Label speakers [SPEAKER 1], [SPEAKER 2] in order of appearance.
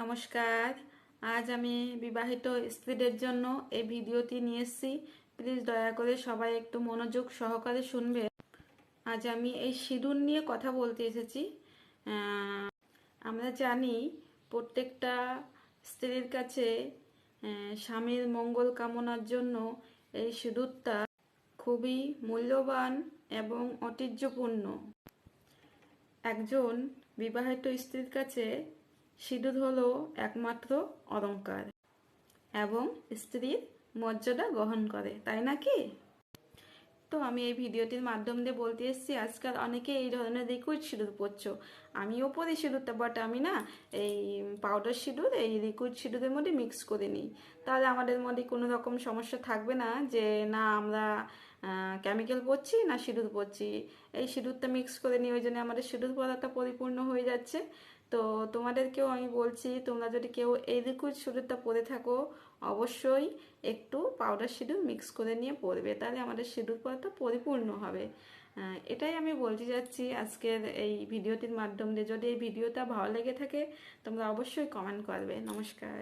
[SPEAKER 1] নমস্কার। আজ আমি বিবাহিত স্ত্রীদের জন্য এই ভিডিওটি নিয়ে এসেছি। প্লিজ দয়া করে সবাই একটু মনোযোগ সহকারে শুনবে আজ আমি এই সিঁদুর নিয়ে কথা বলতে এসেছি। আমরা জানি প্রত্যেকটা স্ত্রীর কাছে স্বামীর মঙ্গল কামনার জন্য এই সিঁদুরটা খুবই মূল্যবান এবং ঐতিহ্যপূর্ণ। একজন বিবাহিত স্ত্রীর কাছে সিঁদুর হলো একমাত্র অলংকার এবং স্ত্রীর মর্যাদা গ্রহণ করে, তাই নাকি তো আমি এই ভিডিওটির মাধ্যম দিয়ে বলতে এসেছি, আজকাল অনেকে এই ধরনের লিকুইড সিঁদুর পরছো। আমিও পরি সিঁদুরটা বাট আমি না এই পাউডার সিঁদুর, এই লিকুইড সিঁদুরের মধ্যে মিক্স করে নিই। তাহলে আমাদের মধ্যে কোনো রকম সমস্যা থাকবে না যে, না আমরা কেমিক্যাল পরছি, না সিঁদুর পরছি। এই সিঁদুরটা মিক্স করে নিই ওই জন্য আমাদের সিঁদুর পরাটা পরিপূর্ণ হয়ে যাচ্ছে। তো তোমাদেরকেও আমি বলছি, তোমরা যদি কেউ এই লিকুইড সিঁদুরটা পরে থাকো, অবশ্যই একটু পাউডার সিঁদুর মিক্স করে নিয়ে পরবে, তাহলে আমাদের সিঁদুর পরাটা পরিপূর্ণ হবে। এটাই আমি বলতে যাচ্ছি আজকের এই ভিডিওটির মাধ্যমে যদি এই ভিডিওটা ভালো লেগে থাকে, তোমরা অবশ্যই কমেন্ট করবে। নমস্কার।